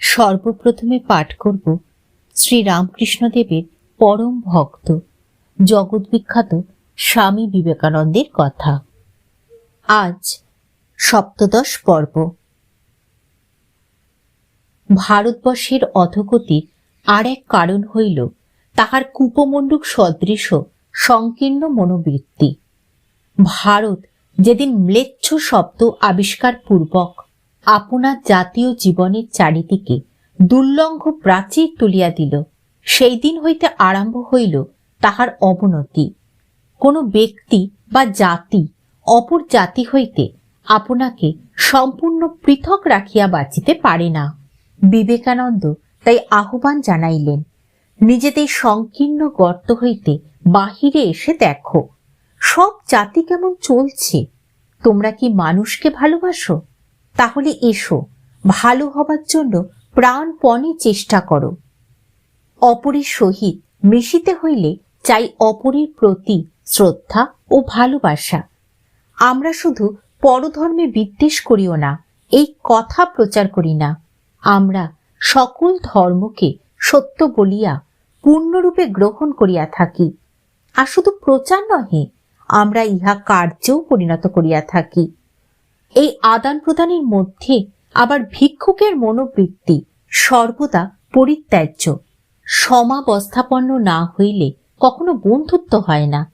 সর্বপ্রথমে পাঠ করব শ্রী রামকৃষ্ণদেবের পরম ভক্ত, জগৎবিখ্যাত স্বামী বিবেকানন্দের কথা। আজ সপ্তদশ পর্ব। ভারতবর্ষের অধগতির আর এক কারণ হইল তাহার কূপমণ্ডুক সদৃশ সংকীর্ণ মনোবৃত্তি। ভারত যেদিন ম্লেচ্ছ শব্দ আবিষ্কার পূর্বক আপনার জাতীয় জীবনের চারিদিকে দুর্লঙ্ঘ প্রাচীর তুলিয়া দিল। সেই দিন হইতে আরম্ভ হইল তাহার অবনতি। কোনো ব্যক্তি বা জাতি, অপর জাতি হইতে আপনাকে সম্পূর্ণ পৃথক রাখিয়া বাঁচিতে পারে না। বিবেকানন্দ তাই আহ্বান জানাইলেন, নিজেদের সংকীর্ণ গর্ত হইতে বাহিরে এসে দেখো। সব জাতি কেমন চলছে? তোমরা কি মানুষকে ভালোবাসো? তাহলে এসো, ভালো হবার জন্য প্রাণপণে চেষ্টা করো। অপরের সহিত মিশিতে হইলে চাই অপরের প্রতি শ্রদ্ধা ও ভালোবাসা। আমরা শুধু পরধর্মে বিদ্বেষ করিও না, এই কথা প্রচার করি না। আমরা সকল ধর্মকে সত্য বলিয়া, পূর্ণরূপে গ্রহণ করিয়া থাকি। আর শুধু প্রচার নহে, আমরা ইহা কার্যেও পরিণত করিয়া থাকি। এই আদান প্রদানের মধ্যে আবার ভিক্ষুকের মনোবৃত্তি সর্বদা পরিত্যাজ্য। সমাবস্থাপন্ন না হইলে কখনো বন্ধুত্ব হয় না।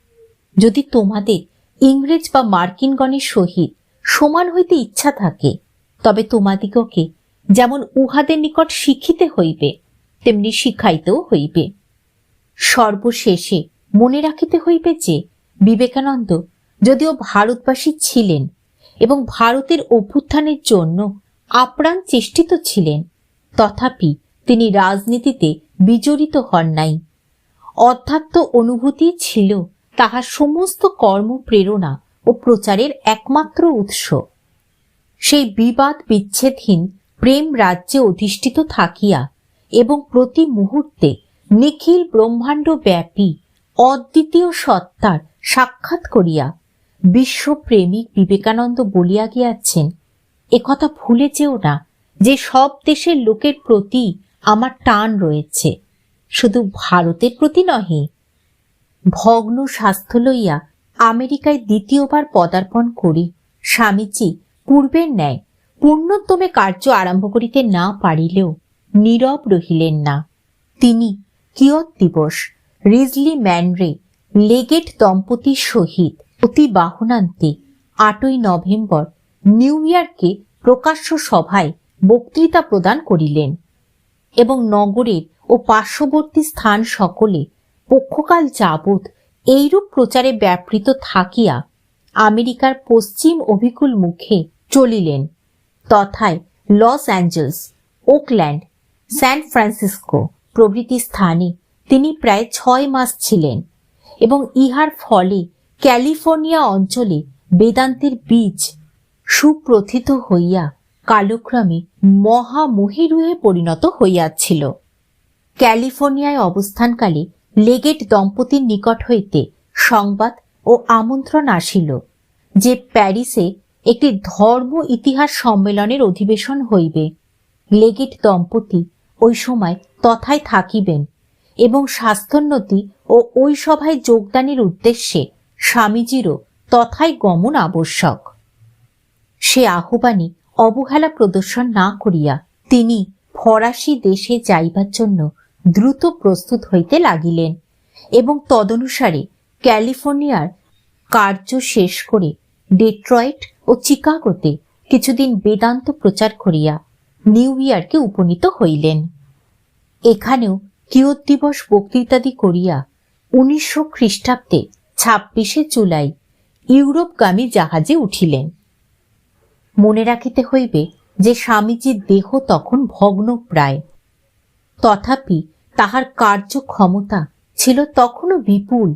যদি তোমাদের ইংরেজ বা মার্কিনগণের সহিত সমান হইতে ইচ্ছা থাকে, তবে তোমাদিগকে যেমন উহাদের নিকট শিখিতে হইবে, তেমনি শিখাইতেও হইবে। সর্বশেষে মনে রাখিতে হইবে যে, বিবেকানন্দ যদিও ভারতবাসী ছিলেন এবং ভারতের অভ্যুত্থানের জন্য আপ্রাণ চেষ্টিত ছিলেন। তথাপি তিনি রাজনীতিতে বিজড়িত হন নাই। অধ্যাত্ম অনুভূতি ছিল তাহার সমস্ত কর্ম, প্রেরণা ও প্রচারের একমাত্র উৎস। সেই বিবাদ বিচ্ছেদহীন প্রেম রাজ্যে অধিষ্ঠিত থাকিয়া এবং প্রতি মুহূর্তে নিখিল ব্রহ্মাণ্ড ব্যাপী অদ্বিতীয় সত্তার সাক্ষাৎ করিয়া বিশ্বপ্রেমিক বিবেকানন্দ বলিয়া গিয়াছেন একথা ভুলে যেও না যে সব দেশের লোকের প্রতি আমার টান রয়েছে। শুধু ভারতের প্রতি নহে, ভগ্ন স্বাস্থ্য লইয়া আমেরিকায় দ্বিতীয়বার পদার্পণ করি। স্বামীজি, পূর্বের ন্যায় পূর্ণোত্তমে কার্য আরম্ভ করিতে না পারিলেও নীরব রহিলেন না। তিনি কিয়ত দিবস, রিজলি ম্যানরে লেগেট দম্পতির সহিত অতি বাহনান্তে আটই নভেম্বর নিউ ইয়র্কে প্রকাশ্য সভায় বক্তৃতা প্রদান করিলেন এবং নগরের ও পার্শ্ববর্তী স্থান সকলে পক্ষকাল যাবৎ এইরূপ প্রচারে ব্যাপৃত থাকিয়া আমেরিকার পশ্চিম অভিকুল মুখে চলিলেন, তথায় Los Angeles, Oakland, San Francisco প্রভৃতি স্থানে তিনি প্রায় ছয় মাস ছিলেন এবং ইহার ফলে ক্যালিফোর্নিয়া অঞ্চলে বেদান্তের বীজ সুপ্রথিত হইয়া কালক্রমে মহামহিরুহে পরিণত হইয়াছিল। ক্যালিফোর্নিয়ায় অবস্থানকালে লেগেট দম্পতির নিকট হইতে সংবাদ ও আমন্ত্রণ আসিল যে প্যারিসে একটি ধর্ম ইতিহাস সম্মেলনের অধিবেশন হইবে। লেগেট দম্পতি ওই সময় তথায় থাকিবেন এবং স্বাস্থ্যোন্নতি ও ওই সভায় যোগদানের উদ্দেশ্যে স্বামীজিরও তথায় গমন আবশ্যক। সে আহ্বানে অবহেলা প্রদর্শন না করিয়া তিনি ফরাসি দেশে যাইবার জন্য দ্রুত প্রস্তুত হইতে লাগিলেন এবং তদনুসারে ক্যালিফোর্নিয়ার কার্য শেষ করে ডেট্রয়েট ও চিকাগোতে কিছুদিন বেদান্ত প্রচার করিয়া নিউ ইয়র্কে উপনীত হইলেন। এখানেও কিয়ত দিবস বক্তৃতাদি করিয়া উনিশশো খ্রিস্টাব্দে ছাব্বিশে জুলাই ইউরোপগামী জাহাজে উঠিলেন। মনে রাখিতে হইবে যে স্বামীজির দেহ তখন ভগ্ন প্রায় তথাপি তাহার কার্যক্ষমতা ছিল তখনও বিপুল।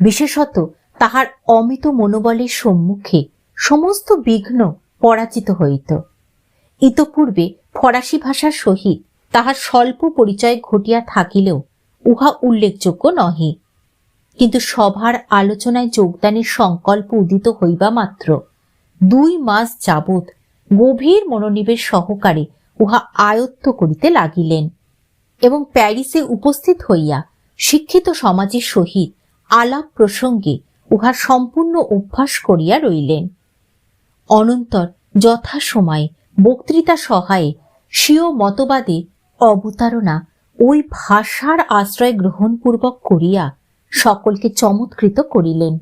বিশেষত তাহার অমিত মনোবলের সম্মুখে সমস্ত বিঘ্ন পরাজিত হইত। ইতপূর্বে ফরাসি ভাষার সহিত তাহার স্বল্প পরিচয় ঘটিয়া থাকিলেও উহা উল্লেখযোগ্য নহে। কিন্তু সভার আলোচনায় যোগদানের সংকল্প উদিত হইবা মাত্র। দুই মাস যাবৎ গভীর মনোনিবেশ সহকারে উহা আয়ত্ত করিতে লাগিলেন এবং প্যারিসে উপস্থিত হইয়া শিক্ষিত সমাজের সহিত আলাপ প্রসঙ্গে উহা সম্পূর্ণ অভ্যাস করিয়া রইলেন। অনন্তর যথাসময়ে বক্তৃতা সহায়ে স্বীয় মতবাদে অবতারণা ওই ভাষার আশ্রয় গ্রহণপূর্বক করিয়া সকলকে চমৎকৃত করিলেন।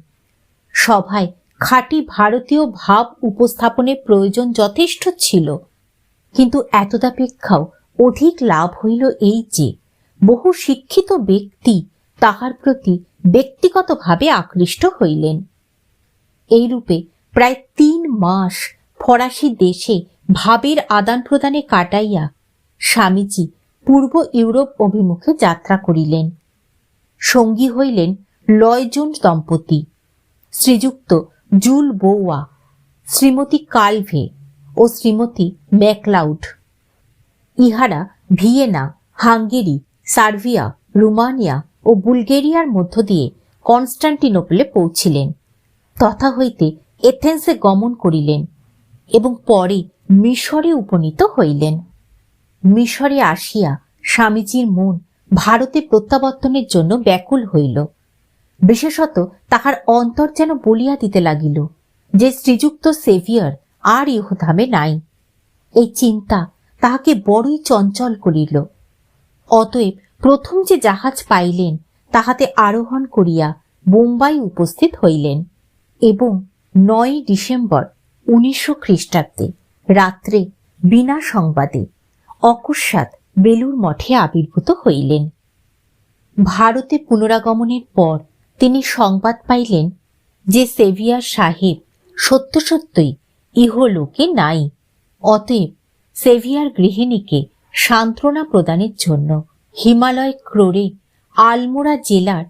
সভায় খাঁটি ভারতীয় ভাব উপস্থাপনের প্রয়োজন যথেষ্ট ছিল। কিন্তু এতদাপেক্ষাও অধিক লাভ হইল এই যে, বহু শিক্ষিত ব্যক্তি তাহার প্রতি ব্যক্তিগতভাবে আকৃষ্ট হইলেন। এইরূপে প্রায় তিন মাস ফরাসি দেশে ভাবের আদান প্রদানে কাটাইয়া স্বামীজি পূর্ব ইউরোপ অভিমুখে যাত্রা করিলেন। সঙ্গী হইলেন লয়জন দম্পতি, শ্রীযুক্ত জুল বৌয়া শ্রীমতী কালভে ও শ্রীমতী ম্যাকলাউড। ইহারা ভিয়েনা, হাঙ্গেরি, সার্বিয়া, রুমানিয়া ও বুলগেরিয়ার মধ্য দিয়ে কনস্টান্টিনোপলে পৌঁছিলেন। তথা হইতে এথেন্সে গমন করিলেন এবং পরে মিশরে উপনীত হইলেন। মিশরে আসিয়া স্বামীজির মন ভারতে প্রত্যাবর্তনের জন্য ব্যাকুল হইল। বিশেষত তাহার অন্তর যেন বলিয়া দিতে লাগিল যে শ্রীযুক্ত সেভিয়ার আর ইহধামে নাই। এই চিন্তা তাহাকে বড়ই চঞ্চল করিল। অতএব প্রথম যে জাহাজ পাইলেন, তাহাতে আরোহণ করিয়া বোম্বাই উপস্থিত হইলেন এবং নয় ডিসেম্বর উনিশশো খ্রিস্টাব্দে রাত্রে বিনা সংবাদে অকস্মাৎ বেলুর মঠে আবির্ভূত হইলেন। ভারতে পুনরাগমনের পর তিনি সংবাদ পাইলেন যে সেভিয়ার সাহেব সত্য সত্যই ইহলোকে নাই, অতএব সেভিয়ার গৃহিণীকে সান্ত্বনা প্রদানের জন্য হিমালয় ক্রোড়ে আলমোড়া জেলার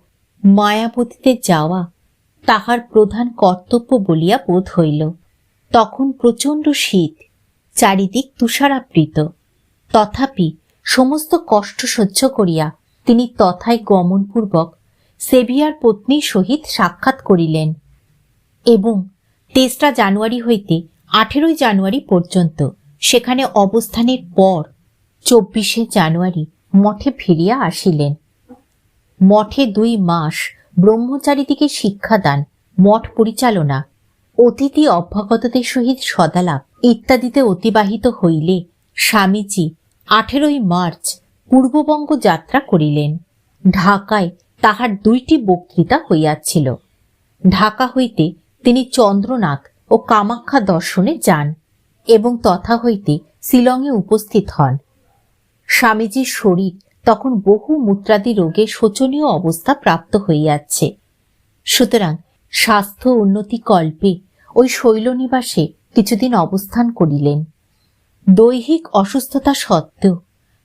মায়াবতীতে যাওয়া তাহার প্রধান কর্তব্য বলিয়া বোধ হইল। তখন প্রচণ্ড শীত, চারিদিক তুষারাবৃত। তথাপি সমস্ত কষ্ট সহ্য করিয়া তিনি তথায় গমনপূর্বক সেভিয়ার পত্নীর সহিত সাক্ষাৎ করিলেন এবং তেসরা জানুয়ারি হইতে আঠেরোই জানুয়ারি পর্যন্ত সেখানে অবস্থানের পর চব্বিশে জানুয়ারি মঠে ফিরিয়া আসিলেন। মঠে দুই মাস ব্রহ্মচারীদিকে শিক্ষাদান, মঠ পরিচালনা, অতিথি অভ্যাগতদের সহিত সদালাপ ইত্যাদিতে অতিবাহিত হইলে স্বামীজি আঠেরোই মার্চ পূর্ববঙ্গ যাত্রা করিলেন। ঢাকায় তাহার দুইটি বক্তৃতা হইয়াছিল। ঢাকা হইতে তিনি চন্দ্রনাথ ও কামাখ্যা দর্শনে যান এবং তথা হইতে শিলংয়ে উপস্থিত হন। স্বামীজির শরীর তখন বহু মূত্রাদি রোগে শোচনীয় অবস্থা প্রাপ্ত হইয়াছে। সুতরাং স্বাস্থ্য উন্নতি কল্পে ওই শৈলনিবাসে কিছুদিন অবস্থান করিলেন। দৈহিক অসুস্থতা সত্ত্বেও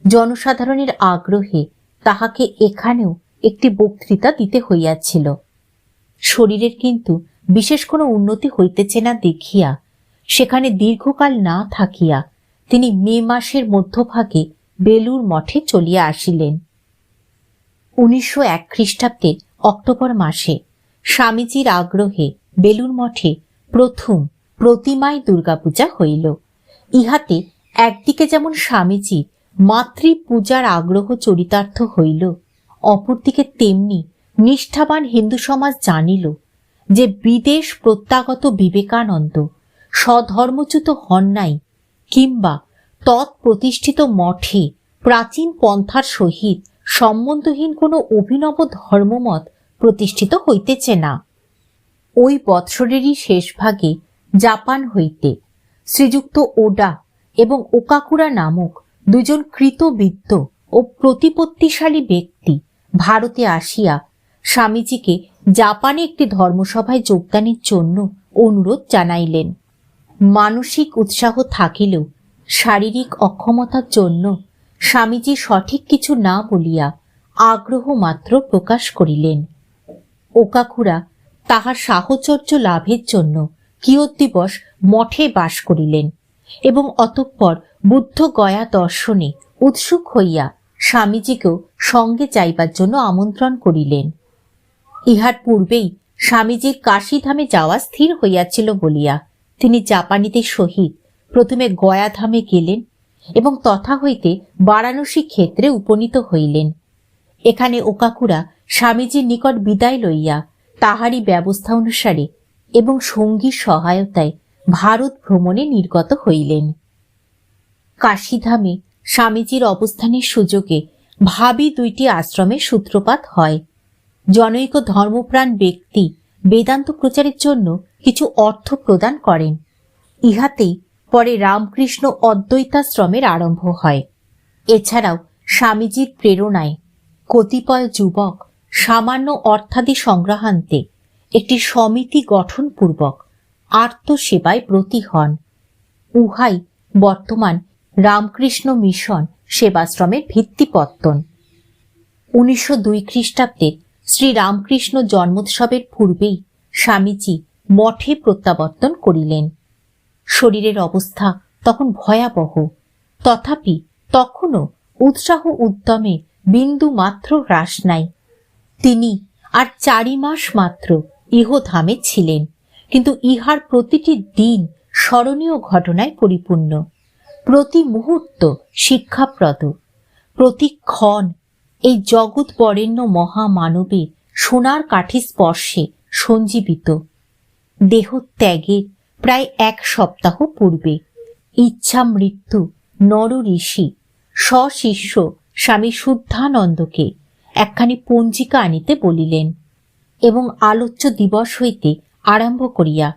জনসাধারণের আগ্রহে তাহাকে এখানেও একটি বক্তৃতা দিতে হইয়াছিল। শরীরের কিন্তু বিশেষ কোনো উন্নতি হইতেছে না দেখিয়া, সেখানে দীর্ঘকাল না থাকিয়া তিনি মে মাসের মধ্যভাগে বেলুর মঠে চলিয়া আসিলেন। উনিশশো এক খ্রিস্টাব্দের অক্টোবর মাসে স্বামীজির আগ্রহে বেলুর মঠে প্রথম প্রতিমায় দুর্গাপূজা হইল। ইহাতে একদিকে যেমন স্বামীজি মাতৃ পূজার আগ্রহ চরিতার্থ হইল, অপরদিকে তেমনি নিষ্ঠাবান হিন্দু সমাজ জানিল যে বিদেশ প্রত্যাগত বিবেকানন্দ স্বধর্মচ্যুত হন নাই কিংবা তৎপ্রতিষ্ঠিত মঠে প্রাচীন পন্থার সহিত সম্বন্ধহীন কোনো অভিনব ধর্মমত প্রতিষ্ঠিত হইতেছে না। ওই বৎসরেরই শেষ ভাগে জাপান হইতে শ্রীযুক্ত ওডা এবং ওকাকুরা নামক দুজন কৃতবিদ্য ও প্রতিপত্তিশালী ব্যক্তি ভারতে আসিয়া স্বামীজিকে জাপানে একটি ধর্মসভায় যোগদানের জন্য অনুরোধ জানাইলেন। মানসিক উৎসাহ থাকিলেও শারীরিক অক্ষমতার জন্য স্বামীজি সঠিক কিছু না বলিয়া আগ্রহ মাত্র প্রকাশ করিলেন। ওকাকুরা তাহার সাহচর্য লাভের জন্য কিয়ত দিবস মঠে বাস করিলেন এবং অতঃপর বুদ্ধ গয়া দর্শনে উৎসুক হইয়া স্বামীজিকেও সঙ্গে যাইবার জন্য আমন্ত্রণ করিলেন। ইহার পূর্বেই স্বামীজির কাশীধামে যাওয়া স্থির হইয়াছিল বলিয়া তিনি জাপানিদের সহিত প্রথমে গয়াধামে গেলেন এবং তথা হইতে বারাণসী ক্ষেত্রে উপনীত হইলেন। এখানে ওকাকুরা স্বামীজির নিকট বিদায় লইয়া তাহারই ব্যবস্থা অনুসারে এবং সঙ্গীর সহায়তায় ভারত ভ্রমণে নির্গত হইলেন। কাশীধামে স্বামীজির অবস্থানের সুযোগে ভাবি দুইটি আশ্রমের সূত্রপাত হয়। জনৈক ধর্মপ্রাণ ব্যক্তি বেদান্ত প্রচারের জন্য কিছু অর্থ প্রদান করেন। ইহাতেই পরে রামকৃষ্ণ অদ্বৈতাশ্রমের আরম্ভ হয়। এছাড়াও স্বামীজির প্রেরণায় কতিপয় যুবক সামান্য অর্থাদি সংগ্রহান্তে একটি সমিতি গঠনপূর্বক আত্মসেবায় ব্রতী হন উহাই বর্তমান রামকৃষ্ণ মিশন সেবাশ্রমের ভিত্তিপত্তন। উনিশশো দুই খ্রিস্টাব্দে শ্রী রামকৃষ্ণ জন্মোৎসবের পূর্বেই স্বামীজি মঠে প্রত্যাবর্তন করিলেন। শরীরের অবস্থা তখন ভয়াবহ। তথাপি তখনও উৎসাহ উদ্যমে বিন্দু মাত্র হ্রাস নাই। তিনি আর চারি মাস মাত্র ইহধামে ছিলেন, কিন্তু ইহার প্রতিটি দিন স্মরণীয় ঘটনায় পরিপূর্ণ। প্রতি মুহূর্ত শিক্ষাপ্রদ। প্রতি ক্ষণ এই জগৎ বরেণ্য মহামানবের সোনার কাঠি স্পর্শে সঞ্জীবিত। দেহ ত্যাগের প্রায় এক সপ্তাহ পূর্বে। ইচ্ছা মৃত্যু নর ঋষি স্বশিষ্য স্বামী শুদ্ধানন্দকে একখানি পঞ্জিকা আনিতে বলিলেন এবং আলোচ্য দিবস হইতে আরম্ভ করিয়া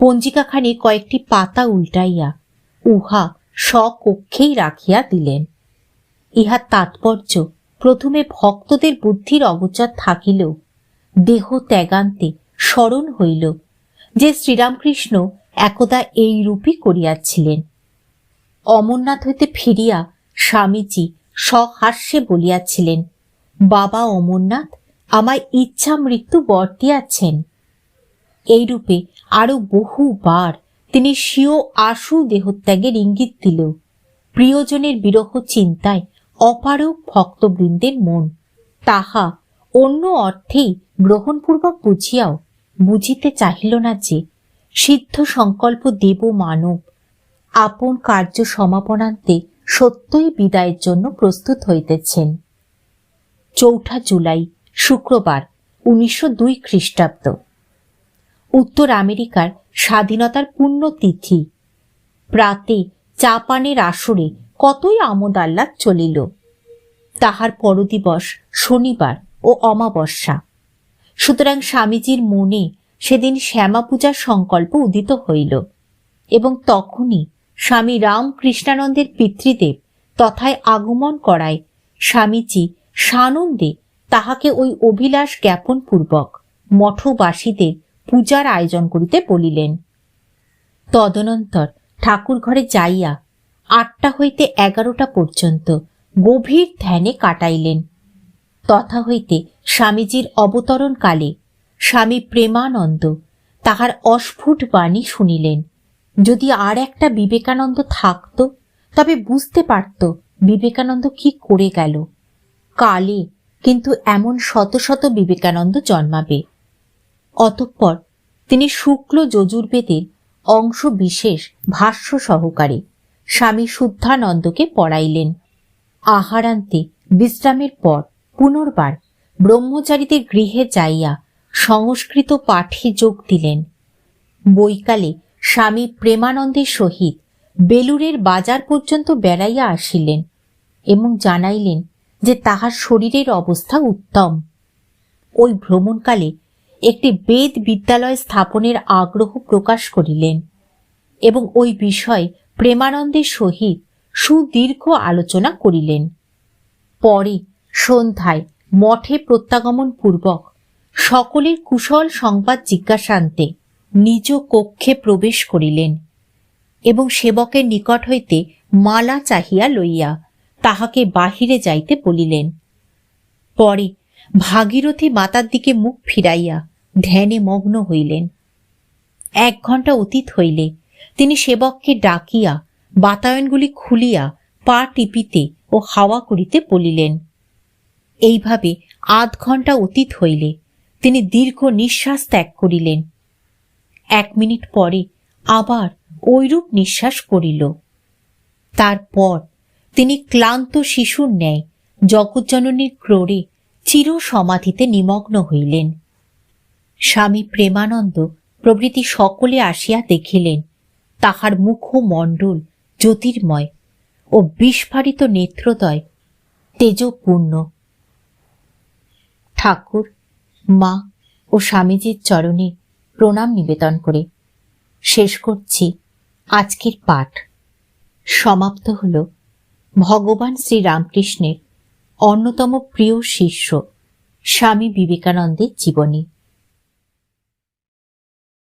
পঞ্জিকাখানি কয়েকটি পাতা উল্টাইয়া উহা স্বকক্ষেই রাখিয়া দিলেন। ইহার তাৎপর্য, প্রথমে ভক্তদের বুদ্ধির অগোচর থাকিলেও দেহ ত্যাগান্তে স্মরণ হইল যে শ্রীরামকৃষ্ণ একদা এই রূপই করিয়াছিলেন। অমরনাথ হইতে ফিরিয়া স্বামীজি সহাস্যে বলিয়াছিলেন, বাবা অমরনাথ আমায় ইচ্ছা মৃত্যু বর্তিয়াছেন এইরূপে আরও বহুবার তিনি স্বীয় আশু দেহত্যাগের ইঙ্গিত দিল। প্রিয়জনের বিরহ চিন্তায় অপারক ভক্তবৃন্দের মন। তাহা অন্য অর্থেই গ্রহণপূর্বক বুঝিয়াও বুঝিতে চাহিল না যে, সিদ্ধ সংকল্প দেব মানব। আপন কার্য সমাপনান্তে সত্যই বিদায়ের জন্য প্রস্তুত হইতেছেন। চৌঠা জুলাই শুক্রবার, উনিশশো দুই খ্রিস্টাব্দ। উত্তর আমেরিকার স্বাধীনতার পুণ্যতিথি। প্রাতে চা পানের আসরে কতই আমোদ আহ্লাদ চলিল। তাহার পরদিবস শনিবার ও অমাবস্যা। সুতরাং স্বামীজির মনে সেদিন শ্যামা পূজার সংকল্প উদিত হইল এবং তখনই স্বামী রামকৃষ্ণানন্দের পিতৃদেব তথায় আগমন করায় স্বামীজি সানন্দে তাহাকে ওই অভিলাষ জ্ঞাপন পূর্বক মঠবাসীদের পূজার আয়োজন করিতে বলিলেন। তদনন্তর ঠাকুর ঘরে যাইয়া আটটা হইতে এগারোটা পর্যন্ত গভীর ধ্যানে কাটাইলেন। তথা হইতে স্বামীজির অবতরণ কালে স্বামী প্রেমানন্দ তাহার অস্ফুট বাণী শুনিলেন। যদি আর একটা বিবেকানন্দ থাকত, তবে বুঝতে পারত বিবেকানন্দ কি করে গেল। কালে কিন্তু এমন শত শত বিবেকানন্দ জন্মাবে। অতঃপর তিনি শুক্ল যজুর্বেদের অংশ বিশেষ ভাষ্য সহকারে স্বামী শুদ্ধানন্দকে পড়াইলেন। আহারান্তে বিশ্রামের পর পুনর্বার ব্রহ্মচারীদের গৃহে যাইয়া সংস্কৃত পাঠে যোগ দিলেন। বৈকালে স্বামী প্রেমানন্দের সহিত বেলুরের বাজার পর্যন্ত বেড়াইয়া আসিলেন এবং জানাইলেন যে তাহার শরীরের অবস্থা উত্তম। ওই ভ্রমণকালে একটি বেদ বিদ্যালয় স্থাপনের আগ্রহ প্রকাশ করিলেন এবং ওই বিষয়ে প্রেমানন্দের সহিত সুদীর্ঘ আলোচনা করিলেন। পরে সন্ধ্যায় মঠে প্রত্যাগমন পূর্বক সকলের কুশল সংবাদ জিজ্ঞাসান্তে নিজ কক্ষে প্রবেশ করিলেন এবং সেবকের নিকট হইতে মালা চাহিয়া লইয়া তাহাকে বাহিরে যাইতে বলিলেন। পরে ভাগীরথী মাতার দিকে মুখ ফিরাইয়া ধ্যানে মগ্ন হইলেন। এক ঘণ্টা অতীত হইলে তিনি সেবককে ডাকিয়া বাতায়নগুলি খুলিয়া পা টিপিতে ও হাওয়া করিতে বলিলেন। এইভাবে আধ ঘণ্টা অতীত হইলে তিনি দীর্ঘ নিঃশ্বাস ত্যাগ করিলেন। এক মিনিট পরে আবার ঐরূপ নিঃশ্বাস করিল। তারপর তিনি ক্লান্ত শিশুর ন্যায়, জগজ্জননীর ক্রোড়ে চির সমাধিতে নিমগ্ন হইলেন। স্বামী প্রেমানন্দ প্রভৃতি সকলে আসিয়া দেখিলেন, তাহার মুখ মুখমণ্ডল জ্যোতির্ময় ও বিস্ফারিত নেত্রদয় তেজপূর্ণ। ঠাকুর, মা ও স্বামীজির চরণে প্রণাম নিবেদন করে শেষ করছি আজকের পাঠ। সমাপ্ত হল ভগবান শ্রীরামকৃষ্ণের অন্যতম প্রিয় শিষ্য স্বামী বিবেকানন্দের জীবনী।